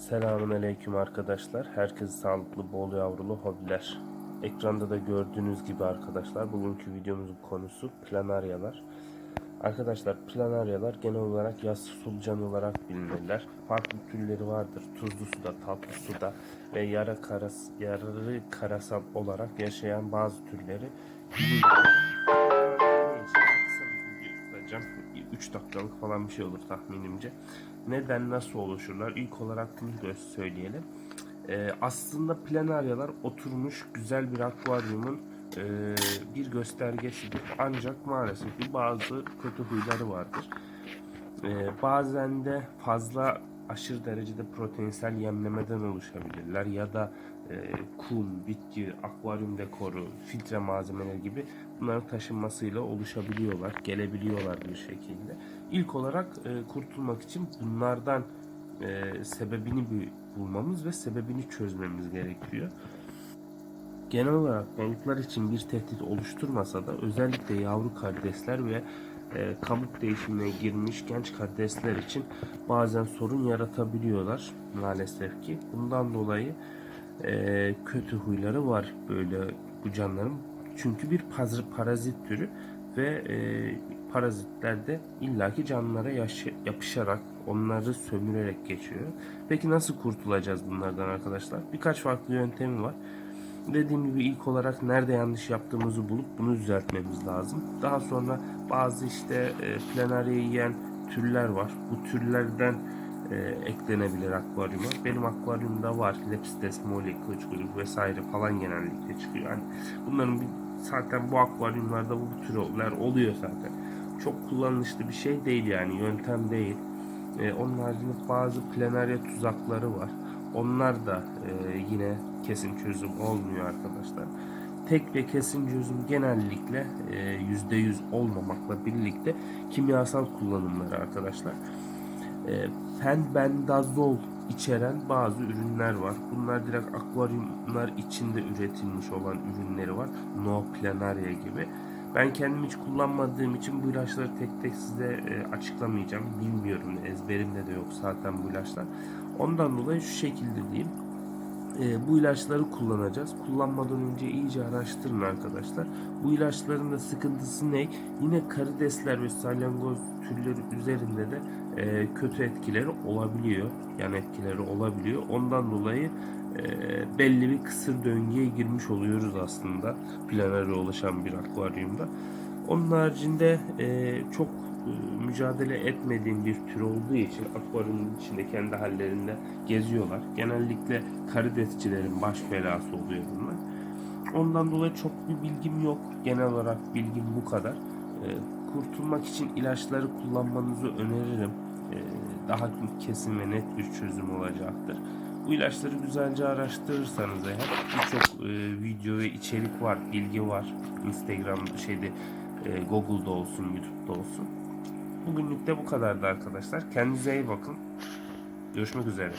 Selamun Aleyküm arkadaşlar. Herkese sağlıklı, bol yavrulu hobiler. Ekranda da gördüğünüz gibi arkadaşlar bugünkü videomuzun konusu planaryalar. Arkadaşlar planaryalar genel olarak yaz solucan olarak bilinirler. Farklı türleri vardır. Tuzlu suda, tatlı suda ve yarı, karas, yarı karasal olarak yaşayan bazı türleri bilinir. 3 dakikalık falan bir şey olur tahminimce. Neden, nasıl oluşurlar? İlk olarak bunu gö- söyleyelim. Ee, aslında planaryalar oturmuş güzel bir akvaryumun e, bir göstergesidir. Ancak maalesef bazı kötü huyları vardır. Ee, bazen de fazla aşırı derecede proteinsel yemlemeden oluşabilirler ya da e, kum, bitki, akvaryum dekoru, filtre malzemeleri gibi bunların taşınmasıyla oluşabiliyorlar, gelebiliyorlar bir şekilde. İlk olarak e, kurtulmak için bunlardan e, sebebini bir bulmamız ve sebebini çözmemiz gerekiyor. Genel olarak balıklar için bir tehdit oluşturmasa da özellikle yavru karidesler ve e, kabuk değişimine girmiş genç karidesler için bazen sorun yaratabiliyorlar maalesef ki. Bundan dolayı e, kötü huyları var böyle bu canlıların. Çünkü bir pazır parazit türü ve e, parazitler de illaki canlılara yapışarak onları sömürerek geçiyor. Peki nasıl kurtulacağız bunlardan arkadaşlar? Birkaç farklı yöntemi var. Dediğim gibi ilk olarak nerede yanlış yaptığımızı bulup bunu düzeltmemiz lazım. Daha sonra bazı işte e, planaryayı yiyen türler var. Bu türlerden e, eklenebilir akvaryuma. Benim akvaryumda var. Lepstes, mole, kılıç kuyruk vesaire falan genellikle çıkıyor. Yani bunların bir, zaten bu akvaryumlarda bu türler oluyor zaten. Çok kullanışlı bir şey değil yani yöntem değil. E, onun haricinde bazı planarya tuzakları var. Onlar da e, yine kesin çözüm olmuyor arkadaşlar. Tek ve kesin çözüm genellikle e, %100 olmamakla birlikte kimyasal kullanımları arkadaşlar. E, fenbendazol içeren bazı ürünler var. Bunlar direkt akvaryumlar içinde üretilmiş olan ürünleri var. No planaria gibi. Ben kendim hiç kullanmadığım için bu ilaçları tek tek size e, açıklamayacağım. Bilmiyorum ezberimde de yok zaten bu ilaçlar. Ondan dolayı şu şekilde diyeyim. E, bu ilaçları kullanacağız. Kullanmadan önce iyice araştırın arkadaşlar. Bu ilaçların da sıkıntısı ne? Yine karidesler ve salyangoz türleri üzerinde de e, kötü etkileri olabiliyor. Yan etkileri olabiliyor. Ondan dolayı e, belli bir kısır döngüye girmiş oluyoruz aslında planere oluşan bir akvaryumda. Onun haricinde e, çok e, mücadele etmediğim bir tür olduğu için akvaryumun içinde kendi hallerinde geziyorlar. Genellikle karidesçilerin baş belası oluyor bunlar. Ondan dolayı çok bir bilgim yok. Genel olarak bilgim bu kadar. E, kurtulmak için ilaçları kullanmanızı öneririm. E, daha kesin ve net bir çözüm olacaktır. Bu ilaçları güzelce araştırırsanız eğer birçok e, video ve içerik var, bilgi var. Instagram şeyde e, Google'da olsun, YouTube'da olsun. Bugünlük de bu kadardı arkadaşlar. Kendinize iyi bakın. Görüşmek üzere.